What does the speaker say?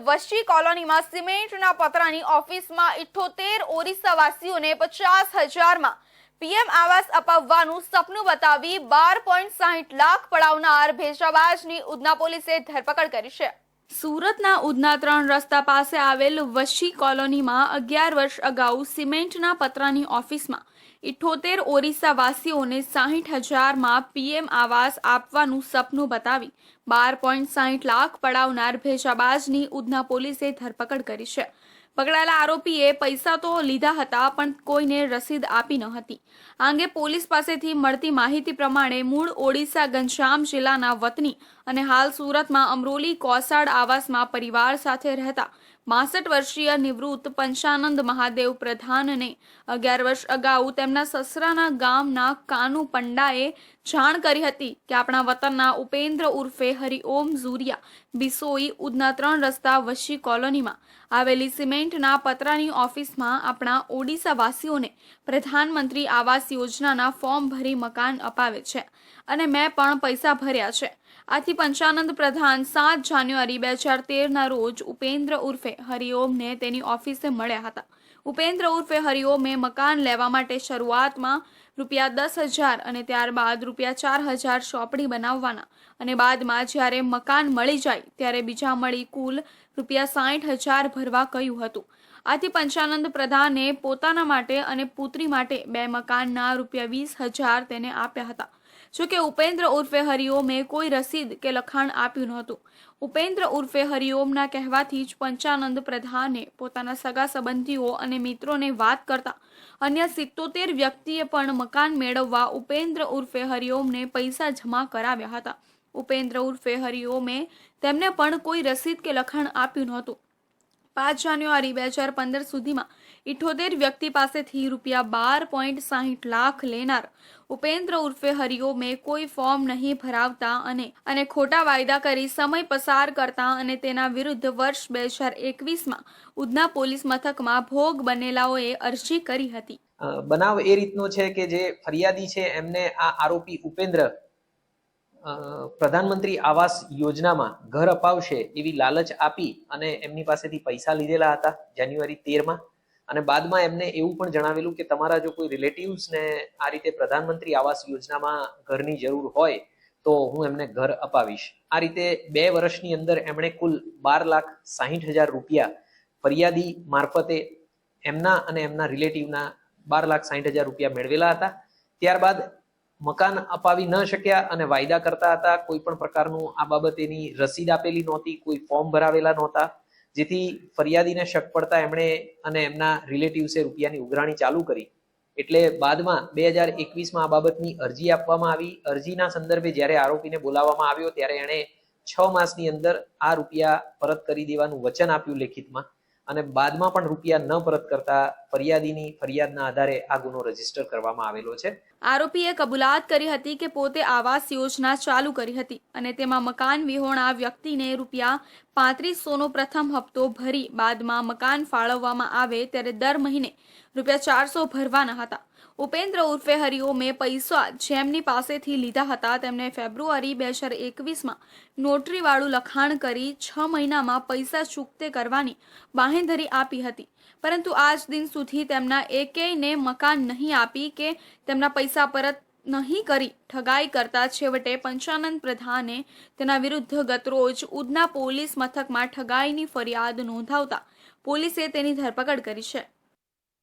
વશી કોલોનીમાં સિમેન્ટના પતરાની ઓફિસમાં ઇઠ્ઠોતેર ઓરિસ્સાવાસીઓને પચાસ હજારમાં પીએમ આવાસ અપાવવાનું સપનું બતાવી બાર પોઈન્ટ સાહીઠ લાખ પડાવનાર ભેજાબાજની ઉધના પોલીસે ધરપકડ કરી છે. સુરતના ઉધના ત્રણ રસ્તા પાસે આવેલ વશી કોલોનીમાં અગિયાર વર્ષ અગાઉ સિમેન્ટના પતરાની ઓફિસમાં ઇઠ્ઠોતેર ઓરિસ્સાવાસીઓને સાહીઠ હજારમાં પીએમ આવાસ આપવાનું સપનું બતાવી બાર પોઈન્ટ સાહીઠ લાખ પડાવનાર ભેજાબાજની ઉધના પોલીસે ધરપકડ કરી છે. પકડાયેલા આરોપીએ પૈસા તો લીધા હતા, પણ કોઈને રસીદ આપી ન હતી. આ અંગે પોલીસ પાસેથી મળતી માહિતી પ્રમાણે મૂળ ઓડિશા ઘનશ્યામ જિલ્લાના વતની અને હાલ સુરતમાં અમરોલી કોસાડ આવાસમાં પરિવાર સાથે રહેતા બાસઠ વર્ષીય નિવૃત્ત પંચાનંદ મહાદેવ પ્રધાનને અગિયાર વર્ષ અગાઉ તેમના સસરાના ગામના કાનુ પંડાએ જાણ કરી હતી કે આપણા વતનના ઉપેન્દ્ર ઉર્ફે હરિઓમ ઝુરિયા, બિસોઈ ઉદના ત્રણ રસ્તા વશી કોલોનીમાં આવેલી સિમેન્ટના પતરાની ઓફિસમાં આપણા ઓડિશાવાસીઓને પ્રધાનમંત્રી આવાસ યોજનાના ફોર્મ ભરી મકાન અપાવે છે અને મેં પણ પૈસા ભર્યા છે. આથી પંચાનંદ પ્રધાન સાત જાન્યુઆરી બે હજાર તેરના રોજ ઉપેન્દ્ર ઉર્ફે હરિઓમને તેની ઓફિસે મળ્યા હતા. ઉપેન્દ્ર ઉર્ફે હરિઓમે મકાન લેવા માટે શરૂઆતમાં રૂપિયા દસ હજાર અને ત્યારબાદ રૂપિયા ચાર હજાર ચોપડી બનાવવાના અને બાદમાં જ્યારે મકાન મળી જાય, ત્યારે બીજા મળી કુલ રૂપિયા સાઠ હજાર ભરવા કહ્યું હતું. આથી પંચાનંદ પ્રધાને પોતાના માટે અને પુત્રી માટે બે મકાનના રૂપિયા વીસ હજાર તેને આપ્યા હતા. જોકે ઉપેન્દ્ર ઉર્ફે હરિઓમે કોઈ રસીદ કે લખાણ આપ્યું નહોતું. ઉપેન્દ્ર ઉર્ફે હરિઓમના કહેવાથી જ પંચાનંદ પ્રધાને પોતાના સગા સંબંધીઓ અને મિત્રોને વાત કરતા અન્ય સિત્તોતેર વ્યક્તિએ પણ મકાન મેળવવા ઉપેન્દ્ર ઉર્ફે હરિઓમને પૈસા જમા કરાવ્યા હતા. ઉપેન્દ્ર ઉર્ફે હરિઓમે તેમને પણ કોઈ રસીદ કે લખાણ આપ્યું નહોતું. પાંચ જાન્યુઆરી બે હજાર પંદર સુધીમાં ઇઠોતેર વ્યક્તિ પાસેથી રૂપિયા બાર પોઈન્ટ સાહીઠ લાખ લેનાર ઉપેન્દ્ર ઉર્ફે હરિઓમે કોઈ ફોર્મ નહીં ભરાવતા અને અને ખોટા વાયદા કરી સમય પસાર કરતા અને તેના વિરુદ્ધ વર્ષ બે હજાર એકવીસમાં ઉધના પોલીસ મથકમાં ભોગ બનેલાઓએ અરજી કરી હતી. બનાવ એ રીતનો છે કે જે ફરિયાદી છે એમને આ આરોપી ઉપેન્દ્ર પ્રધાનમંત્રી આવાસ યોજનામાં ઘર અપાવશે એવી લાલચ આપી અને એમની પાસેથી પૈસા લીધેલા હતા જાન્યુઆરી તેરમાં. અને બાદમાં એમને એવું પણ જણાવેલું કે તમારા જો કોઈ રિલેટિવ્સ ને આ રીતે પ્રધાનમંત્રી આવાસ યોજનામાં ઘરની જરૂર હોય, તો હું એમને ઘર અપાવીશ. આ રીતે બે વર્ષની અંદર એમણે કુલ બાર લાખ સાહીઠ હજાર રૂપિયા ફરિયાદી મારફતે એમના અને એમના રિલેટિવના બાર લાખ સાહીઠ હજાર રૂપિયા મેળવેલા હતા. ત્યારબાદ મકાન અપાવી ન શક્યા અને વાયદા કરતા હતા, કોઈ પણ પ્રકારનું આ બાબતેની રસીદ આપેલી નહોતી, કોઈ ફોર્મ ભરાવેલા નહોતા, જેથી ફરિયાદીને શક પડતા એમણે અને એમના રિલેટિવ્સે રૂપિયાની ઉઘરાણી ચાલુ કરી. એટલે બાદમાં બે હજાર એકવીસમાં આ બાબતની અરજી આપવામાં આવી. અરજીના સંદર્ભે જ્યારે આરોપીને બોલાવવામાં આવ્યો ત્યારે એણે છ માસની અંદર આ રૂપિયા પરત કરી દેવાનું વચન આપ્યું લેખિતમાં અને બાદમાં પણ રૂપિયા ન પરત કરતા ફરિયાદીની ફરિયાદના આધારે આ ગુનો રજિસ્ટર કરવામાં આવેલો છે. આરોપીએ કબૂલાત કરી હતી કે પોતે આવાસ યોજના ચાલુ કરી હતી અને તેમાં મકાન વિહોણા વ્યક્તિને રૂપિયા પાંત્રીસોનો પ્રથમ હપ્તો ભરી બાદમાં મકાન ફાળવવામાં આવે ત્યારે દર મહિને રૂપિયા ચારસો ભરવાના હતા. ઉપેન્દ્ર ઉર્ફે હરિઓમે પૈસા જેમની પાસેથી લીધા હતા તેમને ફેબ્રુઆરી બે હજાર એકવીસમાં નોટરીવાળું લખાણ કરી છ મહિનામાં પૈસા ચૂકતે કરવાની બાંહેધરી આપી હતી. પરંતુ આજ દિન સુધી તેમના એકેયને મકાન નહીં આપી કે તેમના પૈસા પરત નહીં કરી ઠગાઈ કરતા છેવટે પંચાનંદ પ્રધાને તેના વિરુદ્ધ ગતરોજ ઉધના પોલીસ મથકમાં ઠગાઈની ફરિયાદ નોંધાવતા પોલીસે તેની ધરપકડ કરી છે.